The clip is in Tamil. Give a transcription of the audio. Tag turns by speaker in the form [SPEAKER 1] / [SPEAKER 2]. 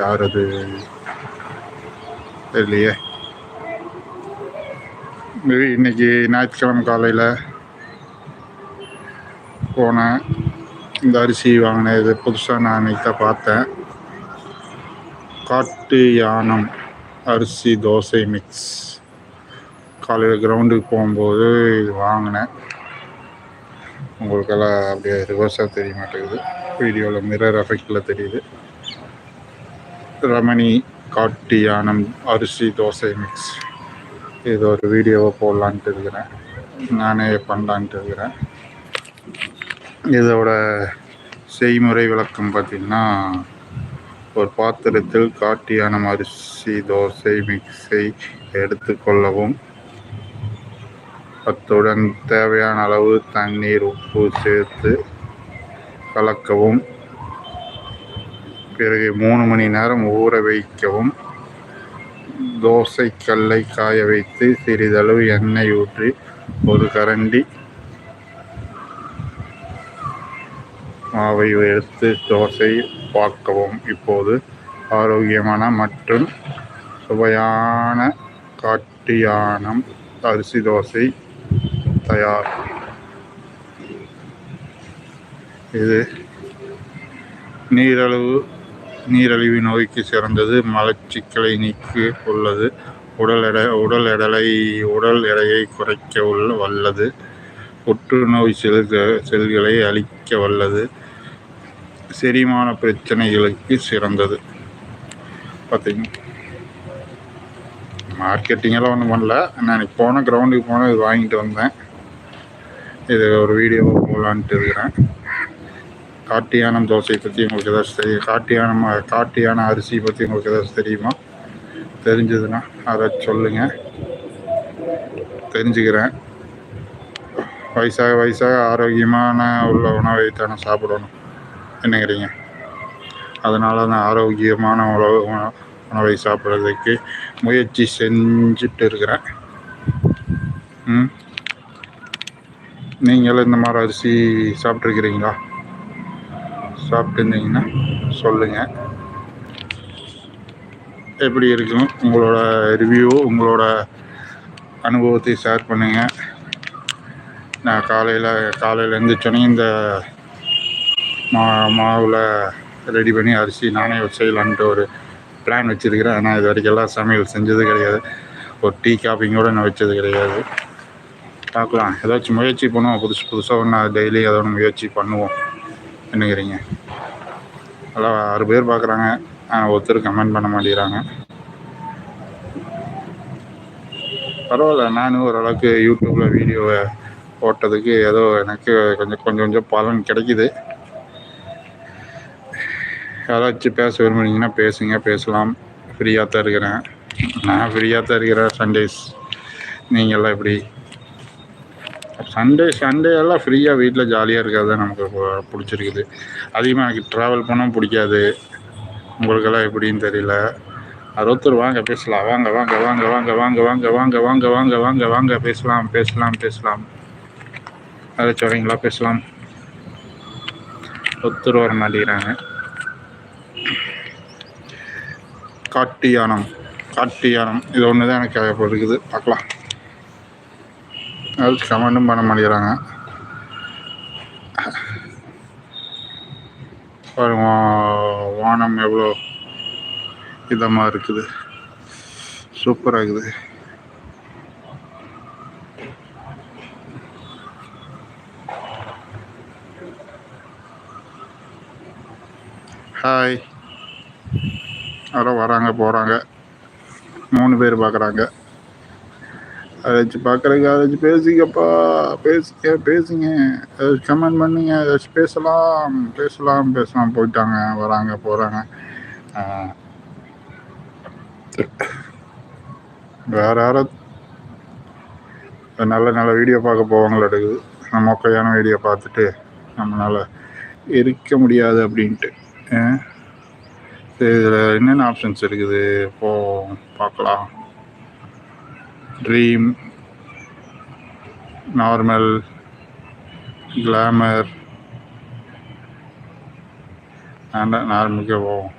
[SPEAKER 1] யார் அது தெரியலையே இன்னைக்கு ஞாயிற்றுக்கிழமை காலையில் போனேன். இந்த அரிசி வாங்கினேன் இது புதுசாக நான் அன்றைக்கி தான் பார்த்தேன். காட்டு யானம் அரிசி தோசை மிக்ஸ் காலையில் கிரவுண்டுக்கு போகும்போது இது வாங்கினேன். உங்களுக்கெல்லாம் அப்படியே ரிவர்ஸாக தெரிய மாட்டேங்குது. வீடியோவில் மிரர் எஃபெக்டில் தெரியுது. ரமணி காட்டு யானம் அரிசி தோசை மிக்ஸ் இது ஒரு வீடியோவை போடலான்ட்டு இருக்கிறேன் நானே பண்ணலான்ட்டு இருக்கிறேன் இதோட செய்முறை விளக்கம் பார்த்திங்கன்னா ஒரு பாத்திரத்தில் காட்டியான அரிசி தோசை மிக்ஸை எடுத்துக்கொள்ளவும் அத்துடன் தேவையான அளவு தண்ணீர் உப்பு சேர்த்து கலக்கவும் பிறகு மூணு மணி நேரம் ஊற வைக்கவும். தோசை கல்லை காய வைத்து சிறிதளவு எண்ணெய் ஊற்றி ஒரு கரண்டி மாவை எடுத்து தோசை பார்க்கவும். இப்போது ஆரோக்கியமான மற்றும் சுவையான காட்டியானம் அரிசி தோசை தயார். இது நீரளவு நீரழிவு நோய்க்கு சிறந்தது. மலச்சிக்கலை நீக்கி உள்ளது. உடல் எடை உடல் எடலை உடல் எடையை குறைக்க உள்ள வல்லது. புற்றுநோய் செல்க செல்களை அழிக்க வல்லது. செரிமான பிரச்சனைகளுக்கு சிறந்தது. பார்த்தீங்க மார்க்கெட்டிங்கெல்லாம் ஒன்றும் பண்ணல. நான் இன்னைக்கு கிரவுண்டுக்கு போனால் இது வாங்கிட்டு வந்தேன். இது ஒரு வீடியோ போகலான்ட்டு இருக்கிறேன். காட்டியானம் தோசையை பற்றி உங்களுக்கு ஏதாச்சும் தெரியும். காட்டியானம் காட்டியான அரிசி பற்றி உங்களுக்கு ஏதாச்சும் தெரியுமா? தெரிஞ்சதுன்னா அதை சொல்லுங்கள் தெரிஞ்சுக்கிறேன். வயசாக வயசாக ஆரோக்கியமான உள்ள உணவை தானே சாப்பிடணும். என்னங்கிறீங்க. அதனால் நான் ஆரோக்கியமான உணவு உணவை சாப்பிட்றதுக்கு முயற்சி செஞ்சுட்டு இருக்கிறேன். ம்? நீங்களும் இந்த மாதிரி அரிசி சாப்பிட்ருக்கிறீங்களா சாப்பிட்டுருந்தீங்கன்னா சொல்லுங்கள் எப்படி இருக்கும் உங்களோட ரிவ்யூ உங்களோட அனுபவத்தை ஷேர் பண்ணுங்கள் நான் காலையில் காலையில் எழுந்திரிச்சோன்னே இந்த மா மாவில் ரெடி பண்ணி அரிசி நானே செய்யலான்ட்டு ஒரு பிளான் வச்சுருக்கிறேன். ஆனால் இது வரைக்கும் எல்லாம் சமையல் செஞ்சது கிடையாது. ஒரு டீ காஃபிங் கூட நான் வச்சது கிடையாது. பார்க்கலாம். ஏதாச்சும் முயற்சி பண்ணுவோம். புதுசு புதுசாக ஒன்று டெய்லி ஏதோ ஒன்று முயற்சி பண்ணுவோம். என்னங்கிறீங்க நல்லா ஆறு பேர் பார்க்குறாங்க. ஆனால் ஒருத்தர் கமெண்ட் பண்ண மாட்டேங்கிறாங்க. பரவாயில்ல நானும் ஓரளவுக்கு யூடியூப்பில் வீடியோவை போட்டதுக்கு ஏதோ எனக்கு கொஞ்சம் கொஞ்சம் கொஞ்சம் பலன் கிடைக்குது. யாராச்சும் பேச விரும்புனீங்கன்னா பேசுங்க பேசலாம். ஃப்ரீயாக தான் இருக்கிறேன். நான் ஃப்ரீயாக தான் இருக்கிறேன் சண்டேஸ் நீங்கள்லாம் எப்படி? சண்டே சண்டே எல்லாம் ஃப்ரீயாக வீட்டில் ஜாலியாக இருக்கிறது தான் நமக்கு பிடிச்சிருக்குது அதிகமாக எனக்கு ட்ராவல் பண்ணவும் பிடிக்காது உங்களுக்கெல்லாம் எப்படின்னு தெரியல அறுபத்தூர் வாங்க பேசலாம் வாங்க வாங்க வாங்க வாங்க வாங்க வாங்க வாங்க வாங்க வாங்க வாங்க வாங்க பேசலாம் பேசலாம் பேசலாம் ஏதாச்சும் வரீங்களா பேசலாம் ஒருத்தர் வர மாட்டேங்கிறாங்க காட்டு யானம் காட்டு யானம் இது ஒன்று தான் எனக்கு இருக்குது பார்க்கலாம் அது கமெண்ட்டும் பண்ண மாட்டேங்கிறாங்க. பாருங்க வானம் எவ்வளோ இதமாக இருக்குது. சூப்பராக இருக்குது. ஹாய் யாரோ வராங்க போகிறாங்க மூணு பேர் பார்க்குறாங்க அதாச்சும் பார்க்குறதுக்கு அதாச்சும் பேசிக்கப்பா பேசிக்க பேசுங்க. ஏதாச்சும் கமெண்ட் பண்ணுங்க ஏதாச்சும் பேசலாம். பேசலாம் பேசலாம். போயிட்டாங்க வராங்க போகிறாங்க வேற யாரும் நல்ல நல்ல வீடியோ பார்க்க போவாங்களடுக்கு நம்ம மொக்கையான வீடியோ பார்த்துட்டு நம்மளால் இருக்க முடியாது அப்படின்ட்டு. சரி இதில் என்னென்ன ஆப்ஷன்ஸ் இருக்குது? போ பார்க்கலாம். ட்ரீம் நார்மல் கிளாமர் நார்மலுக்கே போவோம்